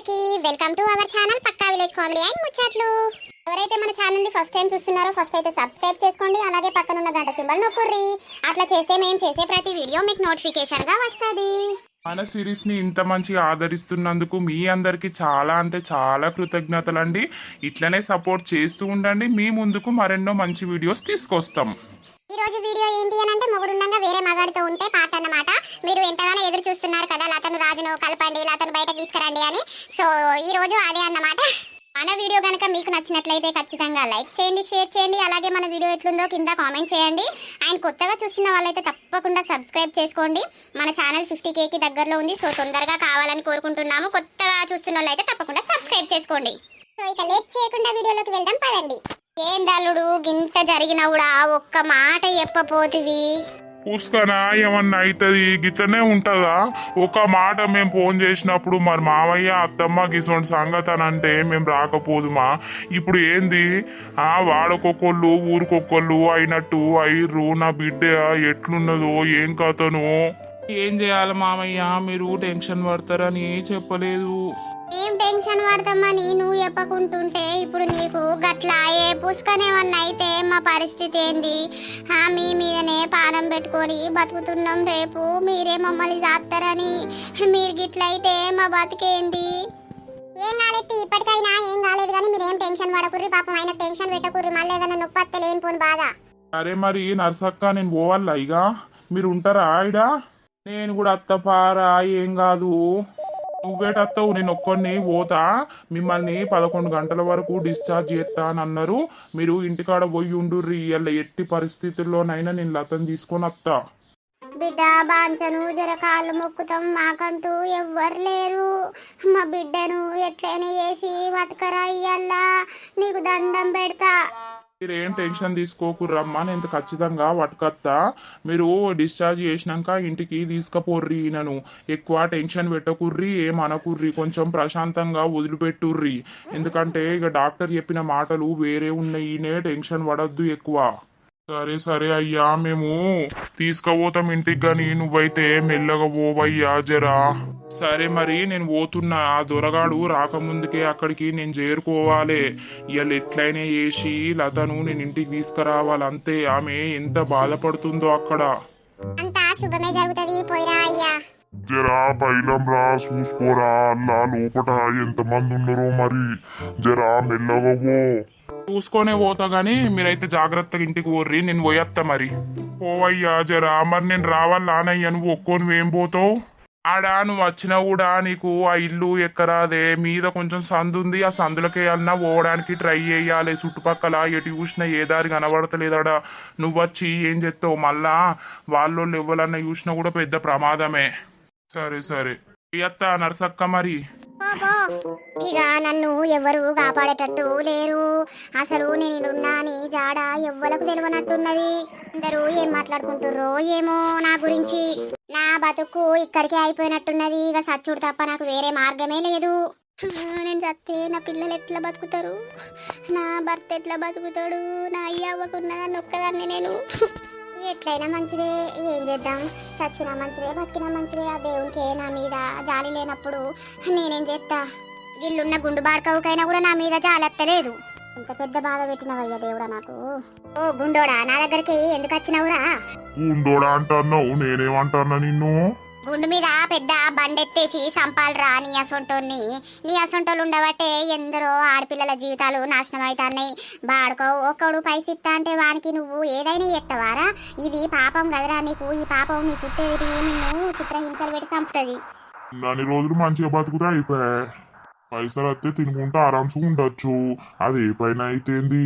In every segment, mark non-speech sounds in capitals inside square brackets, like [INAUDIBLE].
అందరికీ welcome to our channel పక్కా village comedy and ముచ్చట్లు. ఎవరైతే మన ఛానల్ని ఫస్ట్ టైం చూస్తున్నారో ఫస్ట్ అయితే సబ్స్క్రైబ్ చేసుకోండి అలాగే పక్కన ఉన్న గంట సింబల్ నొక్కుర్రి. అట్లా చేస్తే మేము చేసే ప్రతి వీడియో మీకు నోటిఫికేషన్గా వస్తుంది. మన సిరీస్ని ఇంత మంచిగా ఆదరిస్తున్నందుకు మీ అందరికి చాలా అంటే చాలా కృతజ్ఞతలు అండి ఇట్లనే సపోర్ట్ చేస్తూ ఉండండి మీ ముందుకు మరెన్నో మంచి వీడియోస్ తీసుకొస్తాం. ఈ రోజు వీడియో ఏంటి అని అంటే మొగుడుండగా వేరే మగాడితో ఉంటే పాట అన్నమాట మీరు ఎంతగానో ఎదురు చూస్తున్నారు కదా లతను రాజును కలపండి లతను బయటకు తీసుకురండి అని. సో ఈ రోజు అదే అన్నమాట. మన వీడియో కనుక మీకు నచ్చినట్లయితే ఖచ్చితంగా లైక్ చేయండి షేర్ చేయండి. అలాగే మన వీడియో ఎట్లుందో కింద కామెంట్ చేయండి. అండ్ కొత్తగా చూసిన వాళ్ళైతే తప్పకుండా సబ్స్క్రైబ్ చేసుకోండి. మన ఛానల్ ఫిఫ్టీ కేకి దగ్గరలో ఉంది. సో తొందరగా కావాలని కోరుకుంటున్నాము. కొత్తగా చూస్తున్న వాళ్ళైతే తప్పకుండా సబ్స్క్రైబ్ చేసుకోండి. సో ఇక లేట్ చేయకుండా వీడియోలోకి వెళ్దాం. పదండి. ఏందల్లుడు గింత జరిగినా కూడా ఒక్క మాట చెప్పపోతివి పూసుకనా ఏమన్నా అవుతుంది గిట్లనే ఉంటుందా? ఒక మాట మేము ఫోన్ చేసినప్పుడు మరి మామయ్య అత్తమ్మ గిసోంటి సంగతి అని అంటే మేము రాకపోదుమా? ఇప్పుడు ఏంది? ఆ వాడకొకళ్ళు ఊరికొకొళ్ళు అయినట్టు అయ్యిర్రు నా బిడ్డ ఎట్లున్నదో ఏం కథను? ఏం చేయాలి మామయ్య? మీరు టెన్షన్ పడతారని చెప్పలేదు. ఏం టెన్షన్ పడతామని నువ్వు చెప్పకుంటుంటే ఇప్పుడు నీకు గట్లా ఏ పుష్కనేమన్నా అయితే మా పరిస్థితి ఏంది? ఆ, మీ మీదనే పానం పెట్టుకొని బతుకుతున్నాం రేపు. మీరే మమ్మల్ని చేస్తారని మీరు గిట్లయితే మా బతికేంది? ఏం కాలేదు ఇప్పటికైనా ఏం కాలేదు కానీ మీరేం టెన్షన్ పడకుర్రి పాపం. ఆయన టెన్షన్ పెట్టకుర్రి. మళ్ళీ ఏదైనా నొప్పి లేని పోని బాధ. అరే మరి నర్సక్క నేను పోవాలా ఇక మీరు ఉంటారా ఇడా నేను కూడా అత్తపారా ఏం కాదు. నువ్వేటత్తావు? నేను ఒక్కడిని పోతా. మిమ్మల్ని పదకొండు గంటల వరకు డిశ్చార్జ్ చేస్తా అని అన్నారు మీరు ఇంటికాడ పోయి ఉండుర్రి ఇవాళ ఎట్టి పరిస్థితుల్లోనైనా నేను లతను తీసుకొని వస్తా బిడ్డ బాంచను జర కాళ్ళు మొక్కుతాం. మాకంటూ ఎవ్వరు లేరు. మా బిడ్డను ఎట్లయినా చేసి పట్టుకరా ఇయ్యల్లా నీకు దండం పెడతా. మీరేం టెన్షన్ తీసుకోకుర్రమ్మా నేను ఖచ్చితంగా పట్టుకొత్తా. మీరు డిశ్చార్జ్ చేసినాక ఇంటికి తీసుకుపోర్రి నన్ను ఎక్కువ టెన్షన్ పెట్టకుర్రి ఏం అనకుర్రి కొంచెం ప్రశాంతంగా వదిలిపెట్టుర్రి. ఎందుకంటే ఇక డాక్టర్ చెప్పిన మాటలు వేరే ఉన్నాయి టెన్షన్ పడద్దు ఎక్కువ. సరే సరే అయ్యా మేము తీసుకుపోతాం ఇంటికి గాని నువ్వైతే మెల్లగా పోవయ్యా జరా. సరే మరి నేను పోతున్నా. ఆ దొరగాడు రాకముందుకే అక్కడికి నేను చేరుకోవాలి. ఇవాళ ఎట్లయినా చేసి లతను నేను ఇంటికి తీసుకురావాలి. అంతే ఆమె ఎంత బాధపడుతుందో అక్కడ. అంతా శుభమే జరుగుతుంది పోయిరా అయ్యా. జరా బైలం రా చూసుకోరా అల్లా లోపట ఎంతమంది ఉన్నారో మరి. జరా మెల్లగా పో. చూసుకొనే పోతా గానీ మీరైతే జాగ్రత్తగా ఇంటికి పోర్రి నేను పోయేస్తా మరి. పోవయ్యా జరా. మరి నేను రావాలా నువ్వు ఒక్కోని ఏం పోతావు? ఆడా నువ్వు వచ్చినా కూడా నీకు ఆ ఇల్లు ఎక్కరాదే. మీద కొంచెం సందు ఉంది. ఆ సందులకి వెళ్ళినా పోవడానికి ట్రై చేయాలి. చుట్టుపక్కల ఎటు చూసినా ఏ దారి కనబడతలేదాడా? నువ్వు వచ్చి ఏం చెప్తావు మళ్ళా వాళ్ళు ఎవరన్నా చూసినా కూడా పెద్ద ప్రమాదమే. సరే సరే. అత్త నర్సక్క మరి ఇక నన్ను ఎవరు కాపాడేటట్టు లేరు. అసలు నేను జాడ ఎవ్వలకు తెలియనట్టున్నది అందరూ ఏం మాట్లాడుకుంటుర్రో ఏమో నా గురించి. నా బతుకు ఇక్కడికే అయిపోయినట్టున్నది. ఇక సచ్చుడు తప్ప నాకు వేరే మార్గమే లేదు. నేను చస్తే నా పిల్లలు ఎట్లా బతుకుతారు? నా భర్త ఎట్లా బతుకుతాడు? నా అయ్య అవ్వకున్న ఒక్కదాన్ని నేను. ఎట్లయినా మంచిదే ఏం చేద్దాం? సచ్చినా మంచిదే బతికినా మంచిదే ఆ దేవునికి నా మీద జాలి లేనప్పుడు నేనేం చేస్తా? గిల్లున్న గుండు బాడకవుకైనా కూడా నా మీద జాలెత్తలేదు ఇంత పెద్ద బాధ పెట్టినవయ్యా దేవుడా నాకు. ఓ గుండోడా నా దగ్గరికి ఎందుకు వచ్చినవురా? గుండోడా అంటున్నావు నేనేమంటున్నా నిన్ను? గుండు మీద పెద్ద బండెత్తేసి సంపాలరా నీ అసొంటోని నీ అసొంటోళ్ళు ఉండబట్టే ఎందరో ఆడపిల్లల జీవితాలు నాశనం అవుతాన్నాయి బాడుకో ఒక్కడు పైసిత్తా అంటే వానికి నువ్వు ఏదైనా ఎత్తవారా? ఇది పాపం కదరా నీకు. ఈ పాపం నీ చుట్టేది నిన్ను చిత్రహింసలు పెట్టి చంపుతుంది. నన్ను రోజులు మంచిగా బతుకుతా అయిపోయా. పైసలు వస్తే తినుకుంటూ ఆరామ్స్ ఉండొచ్చు. అది ఏ పైన అయితేంది?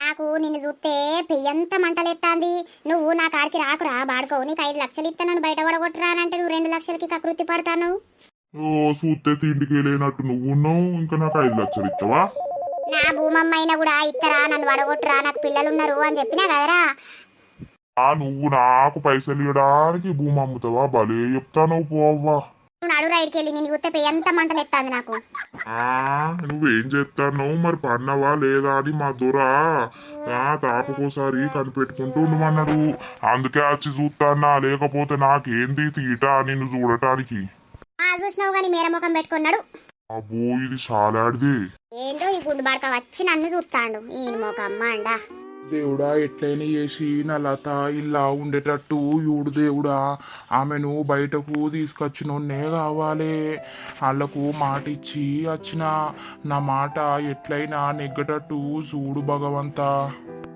నాకు నిన్ను చూస్తే పెయ్యంత మంటలెత్తాంది. నువ్వు నా కాడికి రాకురా బాడుకో. నీకు ఐదు లక్షలు ఇస్తా నన్ను బయట పడగొట్టరానంటే నువ్వు రెండు లక్షలకి కకృతి పడతాను ఓ చూస్తే తిండికి లేనట్టు నువ్వు ఉన్నావు. ఇంకా నాకు ఐదు లక్షలు ఇస్తావా నా భూమమ్మ అయినా కూడా ఇత్తరా నన్ను వడగొట్టురా నాకు పిల్లలు ఉన్నారు అని చెప్పినా కదరా. ఆ నువ్వు నాకు పైసలు ఇవ్వడానికి భూమి అమ్ముతావా భలే చెప్తాను పోవ్వా నువ్వు నడు రైడ్కి వెళ్ళి నేను పెయ్యంత మంటలెత్తాంది నాకు? ఆ నువ్వేం చేస్తాను మరి పన్నవా లేదా అని మా దొర ఆ తాపకోసారి కనిపెట్టుకుంటూ ఉండమన్నాడు అందుకే వచ్చి చూస్తానా లేకపోతే నాకేంది తీట నిన్ను చూడటానికి? ఆ చూసినావు కానీ మేర ముఖం పెట్టుకున్నాడు. అబ్బో ఇది చాలాడిది ఏంటో ఈ గుండు బడక వచ్చి నన్ను చూస్తాడు ఈయన మొక అమ్మ అండా దేవుడా ఎట్లయినా చేసి నా లత ఇలా ఉండేటట్టు చూడు దేవుడా ఆమెను బయటకు తీసుకొచ్చినోన్నే కావాలి. వాళ్ళకు మాట ఇచ్చి వచ్చిన నా మాట ఎట్లయినా నెగ్గటట్టు చూడు భగవంతా.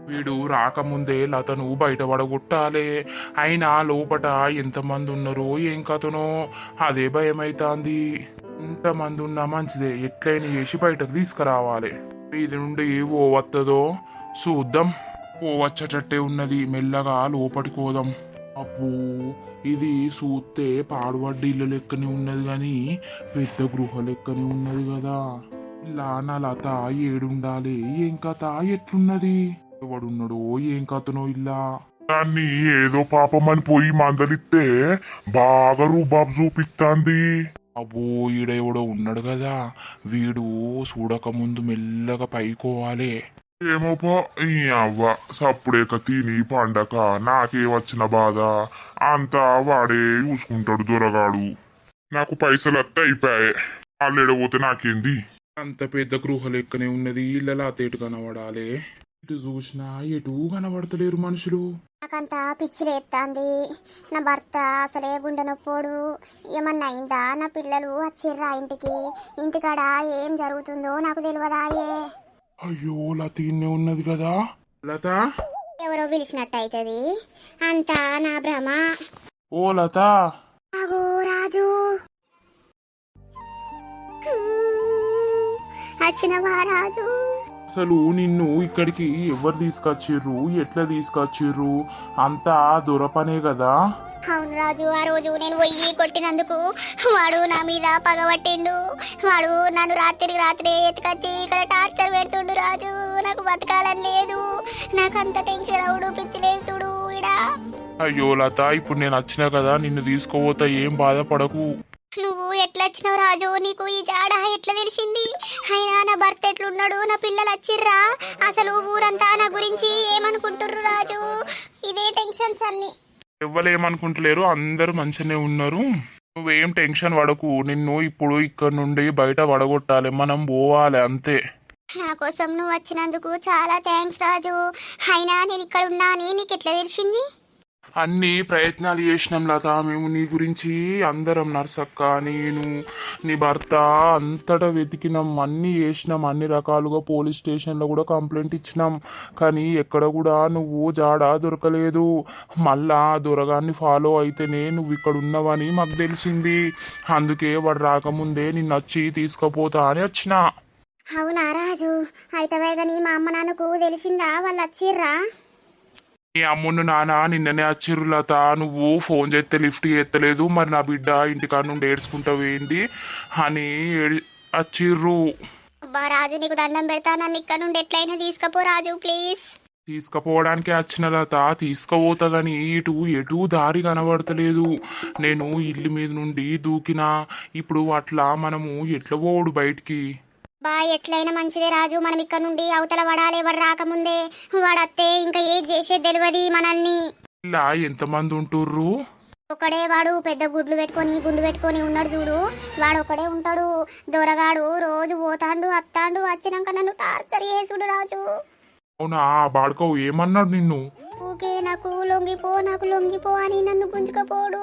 వీడు రాకముందే లతను బయట పడగొట్టాలి. అయినా లోపట ఎంతమంది ఉన్నారో ఏం కథనో అదే భయమైతాంది. ఎంతమంది ఉన్నా మంచిదే ఎట్లయినా చేసి బయటకు తీసుకురావాలి. ఇది నుండి ఓ వత్తదో చూద్దాం. ఓ వచ్చేటట్టే ఉన్నది. మెల్లగా లోపలికి పోదాం. అబ్బో ఇది చూస్తే పాడుబడ్డ ఇల్లు లెక్కనే ఉన్నది కానీ పెద్ద గృహ లెక్కనే ఉన్నది కదా ఇలా నా లత ఏడుండాలి. ఏం కథ? ఎట్లున్నది? ఎవడున్నాడో ఏం కథనో ఇలా. దాన్ని ఏదో పాపం అని పోయి మందలిస్తే బాగా రూబాబు చూపిస్తాంది అబ్బో ఈడెవడో ఉన్నాడు కదా వీడు చూడక ముందు మెల్లగా పైకోవాలి. ఏమోపా ఈ అవ్వ సప్పుడేక తిని పండక నాకే వచ్చిన బాధ. అంతా వాడే చూసుకుంటాడు దొరగాడు. నాకు పైసలు అత్తే అయిపోయాయి వాళ్ళు ఎడబోతే నాకేంది? అంత పెద్ద గృహ లెక్కనే ఉన్నది ఇళ్ళలా తేటు కనబడాలి. ఇటు చూసినా ఎటు కనబడతలేరు మనుషులు. నాకంతా పిచ్చి లేస్తాంది నా భర్త అసలే గుండె నొప్పోడు. ఏమన్నా అయిందా? నా పిల్లలు వచ్చిర్రా ఇంటికి. ఇంటికాడ ఏం జరుగుతుందో నాకు తెలియదాయే అయ్యో లతీన్నే ఉన్నది కదా? లత? ఎవరో పిలిచినట్టు అవుతుంది అంతా నా భ్రమ. ఓ లత? ఆగో రాజు. వచ్చినవా రాజు? అసలు నిన్ను ఇక్కడికి ఎవరు తీసుకొచ్చిర్రు? ఎట్లా తీసుకొచ్చిర్రు? అంతా దొరపనే కదా? అవును రాజు ఆ రోజు నేను పోయి కొట్టినందుకు వాడు నా మీద పగబట్టిండు వాడు నన్ను రాత్రికి రాత్రి ఎత్తుకొచ్చి ఇక్కడ టార్చర్ పెడుతుండు రాజు. నాకు బతకాలని లేదు. నాకు అంత టెన్షన్ అవుడు పిచ్చి లేసుడు ఇడా అయ్యో లత ఇప్పుడు నేను వచ్చినా కదా నిన్ను తీసుకోపోతా ఏం బాధపడకు. నువ్వు ఎట్లా వచ్చినావు రాజు? నీకు ఈ జాడ ఎట్లా తెలిసింది? అయినా నా భర్త ఎట్లున్నాడు? నా పిల్లలు వచ్చిర్రా? అసలు ఊరంతా నా గురించి ఏమనుకుంటుర్రు రాజు? ఇదే టెన్షన్స్ అన్ని. ఎవ్వలేమనుకుంటలేరు అందరూ మంచిగానే ఉన్నారు. నువ్వేం టెన్షన్ పడకు. నిన్ను ఇప్పుడు ఇక్కడ నుండి బయట పడగొట్టాలి. మనం పోవాలి అంతే. నా కోసం నువ్వు వచ్చినందుకు చాలా థ్యాంక్స్ రాజు. అయినా నేను ఇక్కడ ఉన్నా నీకు ఎట్లా తెలిసింది? అన్ని ప్రయత్నాలు చేసినాం లత. మేము నీ గురించి అందరం నర్సక్క నేను నీ భర్త అంతటా వెతికినాం. అన్నీ చేసినాం. అన్ని రకాలుగా పోలీస్ స్టేషన్లో కూడా కంప్లైంట్ ఇచ్చినాం. కానీ ఎక్కడ కూడా నువ్వు జాడ దొరకలేదు. మళ్ళా దొరగాన్ని ఫాలో అయితేనే నువ్వు ఇక్కడ ఉన్నావని మాకు తెలిసింది. అందుకే వాడు రాకముందే నిన్ను వచ్చి తీసుకుపోతా అని వచ్చిన. అవునా రాజు? అయితే మా అమ్మ నాన్నకు తెలిసిందా? వాళ్ళు వచ్చిర్రా? నీ అమ్మును నాన్న నిన్ననే వచ్చిర్రు లత నువ్వు ఫోన్ చేస్తే లిఫ్ట్ చేస్తలేదు మరి నా బిడ్డ ఇంటికాడ నుండి ఏడ్చుకుంటావు ఏంటి అని వచ్చిర్రు అబ్బా రాజు నీకు దండం పెడతా నన్ను ఇక్కడ నుండి ఎట్లయినా తీసుకపో రాజు ప్లీజ్. తీసుకుపోవడానికి వచ్చిన లత తీసుకుపోతా గాని ఇటు ఎటు దారి కనబడతలేదు. నేను ఇల్లు మీద నుండి దూకినా ఇప్పుడు అట్లా మనము ఎట్లా పోడు బయటికి? బా ఎట్లయినా మంచిదే రాజు. మనం ఇక్కడ నుండి అవతల పడాలి వాడు రాకముందే వాడత్తే ఇంకా ఏది చేసేది తెలియదు మనల్ని. ఇలా ఎంతమంది ఉంటుర్రు? ఒకడే వాడు పెద్ద గుడ్లు పెట్టుకొని గుండు పెట్టుకొని ఉన్నాడు చూడు. వాడు ఒకడే ఉంటాడు. దొరగాడు రోజు పోతాండు అత్తాండు. వచ్చినాక నన్ను టార్చర్ చేసుడు రాజు. అవునా? బాడుకోవు ఏమన్నాడు నిన్ను? ఊకే నాకు లొంగిపో నాకు లొంగిపో అని నన్ను గుంజుకపోడు.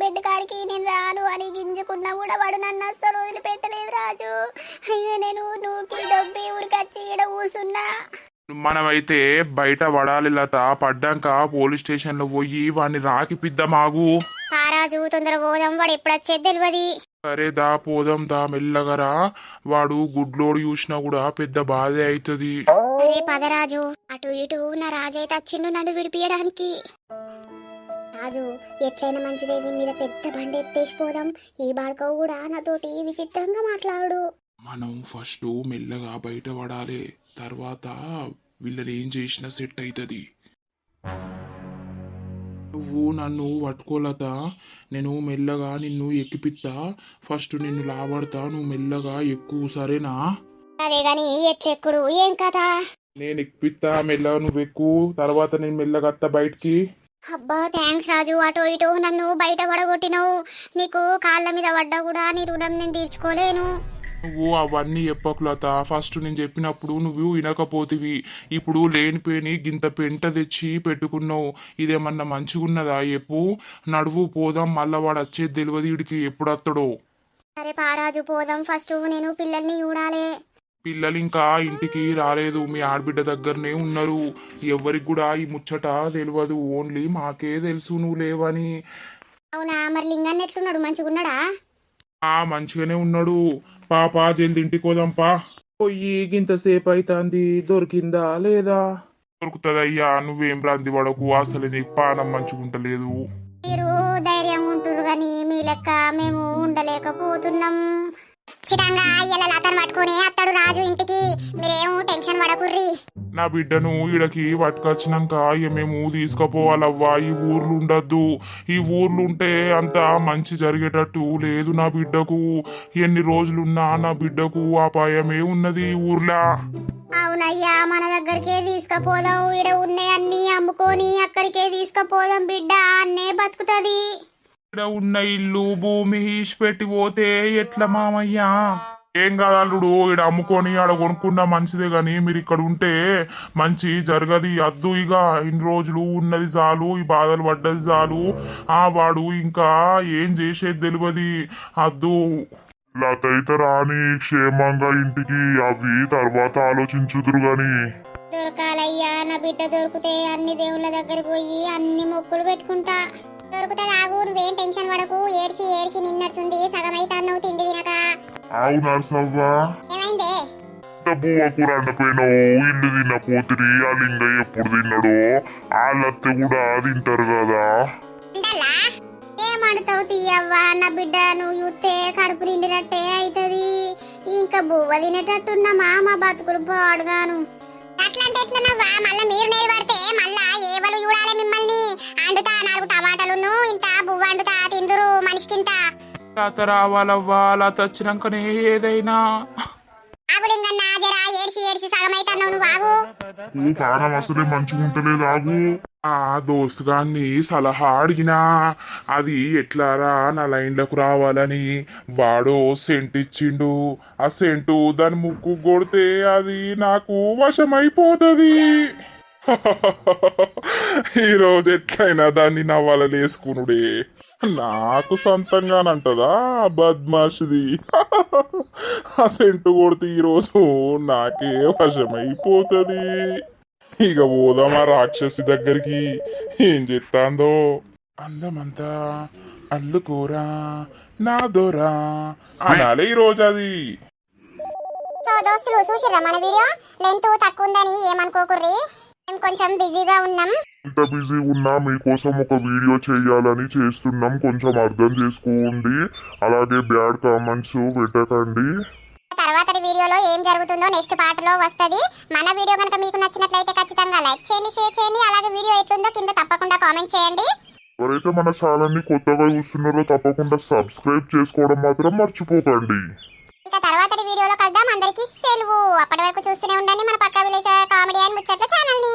బెడ్ కాడికి నేను రాను అని గింజుకున్నా కూడా వాడు నన్ను అస్సలు వదిలిపెట్టలేదు రాజు. అయ్యో నేను నూకి దొబ్బి ఊరికొచ్చి ఈడ కూసున్నా. మనమైతే బయట పడాలి లత పడ్డాక పోలీస్ స్టేషన్లో పోయి వాడిని రాకిపిద్దామాగు రాజు తొందర పోదాం వాడు ఎప్పుడు వచ్చేది తెలియదు సరే దా పోదాం దా మెల్లగరా వాడు గుడ్లోడు చూసినా కూడా పెద్ద బాధే అవుతుంది అరే పదరాజు అటు ఇటు నా రాజు అయితే వచ్చిండు నన్ను విడిపియడానికి. రాజు ఎట్లయినా మంచిదే వీని మీద పెద్ద బండి ఎత్తేసిపోదాం. ఈ బాడకవు కూడా నాతోటి విచిత్రంగా మాట్లాడు. మనం ఫస్ట్ మెల్లగా బయట పడాలి తర్వాత వీళ్ళని ఏం చేసినా సెట్ అవుతుంది నువ్వు నన్ను పట్టుకోలత నేను మెల్లగా నిన్ను ఎక్కిపిత్తా ఫస్ట్ నిన్ను లాబడతా నువ్వు మెల్లగా ఎక్కువ సరేనా? అదే గాని ఎట్లెక్కుడు? ఏం కథ? నేను ఎక్కిపిత్తా మెల్లగా నువ్వు ఎక్కువ తర్వాత నేను మెల్లగా వస్తా బయటికి. అబ్బా థ్యాంక్స్ రాజు. అటు ఇటు నన్ను బయట పడగొట్టినావు. నీకు కాళ్ళ మీద పడ్డా కూడా నీ రుణం నేను తీర్చుకోలేను. నువ్వు అవన్నీ చెప్పకు లత. ఫస్ట్ నేను చెప్పినప్పుడు నువ్వు వినకపోతివి. ఇప్పుడు లేనిపోయి గింత పెంట తెచ్చి పెట్టుకున్నావు. ఇదేమన్నా మంచిగున్నదా చెప్పు. నడువు పోదాం మళ్ళా వాడు వచ్చేది తెలియదు వీడికి ఎప్పుడు వస్తాడో. సరే పారాజు పోదాం. ఫస్ట్ నేను పిల్లల్ని చూడాలి. పిల్లలు ఇంకా ఇంటికి రాలేదు. మీ ఆడబిడ్డ దగ్గరనే ఉన్నారు. ఎవరికి కూడా ఈ ముచ్చట తెలియదు ఓన్లీ మాకే తెలుసు నువ్వు లేవని. అవునా? మరి లింగాన్ని ఎట్లున్నాడు? మంచిగున్నాడా? ఆ మంచిగానే ఉన్నాడు. పాపా జల్ది ఇంటికి పోదాంపా పోయి గింతసేపు అవుతుంది దొరికిందా లేదా? దొరుకుతుందయ్యా నువ్వేం రాంది పడకు అసలు నీకు పానం మంచిగుంటలేదు. మీరు ధైర్యం ఉంటురు కానీ మీ లెక్క మేము ఉండలేకపోతున్నాం. ఖచ్చితంగా ఇలా లతను పట్టుకొని అత్తడు రాజు ఇంటికి. మీరేమో టెన్షన్ పడకుర్రి. నా బిడ్డను ఈడకి పట్టుకొచ్చినాక ఇక మేము తీసుకుపోవాలవ్వా. ఈ ఊర్లు ఉండద్దు. ఈ ఊర్లు ఉంటే అంత మంచి జరిగేటట్టు లేదు నా బిడ్డకు. ఎన్ని రోజులున్నా నా బిడ్డకు అపాయమే ఉన్నది ఈ ఊర్లో. అవునయ్యా మన దగ్గరికే తీసుకుపోదాం. ఈడ ఉన్నాయి అన్ని అమ్ముకొని అక్కడికే తీసుకుపోదాం బిడ్డ. అన్నే బతుకుతుంది. ఇక్కడ ఉన్న ఇల్లు భూమి పెట్టి పోతే ఎట్లా మామయ్యా? ఏం కాదు అల్లుడు ఈడ అమ్ముకొని ఆడ కొనుక్కున్నా మంచిదే గాని మీరు ఇక్కడ ఉంటే మంచి జరగది అద్దు ఇక ఇన్ని రోజులు ఉన్నది చాలు ఈ బాధలు పడ్డది చాలు. ఆ వాడు ఇంకా ఏం చేసేది తెలియదు అద్దు. లతయిత రాని క్షేమంగా ఇంటికి అవి తర్వాత ఆలోచించుదురు గాని. దొరకాలయ్యా నా బిడ్డ దొరికితే అన్ని దేవుళ్ళ దగ్గరికి పోయి అన్ని మొక్కులు పెట్టుకుంటా. దొరుకుతుంది ఆగు నువ్వేం టెన్షన్ పడకు. ఏడ్చి ఏడ్చి నిన్నట్టుంది సగం అవుతాను తిండి తినక. ఆవు నర్సవ్వా. ఏమైందే? కూర అండపోయినావు ఇల్లు లింగ ఎప్పుడు తిన్నాడో? వాళ్ళత్తే కూడా తింటారు కదా. తీయవ్వా నా బిడ్డ నువ్వు చూస్తే కడుపు నిండినట్టే అవుతుంది ఇంకా బువ్వ తినేటట్టున్నామా మా బతుకులు పాడుగాను. అట్లంటే ఎట్లనవ్వా? మళ్ళీ మీరు నేలు పడితే మళ్ళా ఏవలు చూడాలి మిమ్మల్ని. అండుతా నాలుగు టమాటాలును ఇంత బువ్వ అండుతా తిందురు మనిషికింత. లత రావాలవ్వా లత వచ్చినాకనే ఏదైనా ఆగులింగన్న జరా ఏడ్చి ఏడ్చి సగమైతున్నావు నువ్వు ఆగు. ఓ పానం అసలే మంచిగా ఉంటలేదు ఆగు. ఆ దోస్తు గాన్ని సలహా అడిగినా అది ఎట్లారా నా లైన్లకు రావాలని. వాడో సెంట్ ఇచ్చిండు ఆ సెంటు దాని ముక్కు కొడితే అది నాకు వశమైపోతుంది. [LAUGHS] ఈరోజు ఎట్లయినా దాన్ని నా వల్ల వేసుకునుడే. నాకు సొంతంగానంటదా బద్మాషిది? [LAUGHS] ఆ సెంటు కొడితే ఈరోజు నాకే వశమైపోతుంది. ఇక పోదామా రాక్షసి దగ్గరికి. ఏం చెప్తాందో అందమంతా అల్లుకోరా నా దొరా అనాలి ఈ రోజు అది. సో దోస్తులు చూసిర్రా మన వీడియో? లెంత్ తక్కువ ఉందని ఏమనుకోకుర్రీ? మేము కొంచెం బిజీగా ఉన్నాం. ఇంత బిజీ ఉన్నా మీకోసం ఒక వీడియో చేయాలని చేస్తున్నాం. కొంచెం అర్థం చేసుకోండి. అలాగే బ్యాడ్ కామెంట్స్ పెట్టకండి. తర్వాతటి వీడియోలో ఏం జరుగుతుందో నెక్స్ట్ పార్ట్లో వస్తది. మన వీడియో కనుక మీకు నచ్చినట్లయితే ఖచ్చితంగా లైక్ చేయండి షేర్ చేయండి. అలాగే వీడియో ఎట్లుందో కింద తప్పకుండా కామెంట్ చేయండి. ఎవరైతే మన ఛానల్ని కొత్తగా చూస్తున్నారో తప్పకుండా సబ్స్క్రైబ్ చేసుకోవడం మాత్రం మర్చిపోకండి. ఇంకా తర్వాతటి వీడియోలో కలుద్దాం. అందరికీ సెలవు. అప్పటి వరకు చూస్తూనే ఉండండి మన పక్క విలేజ్ కామెడీ అండ్ ముచ్చట్ల ఛానల్ని.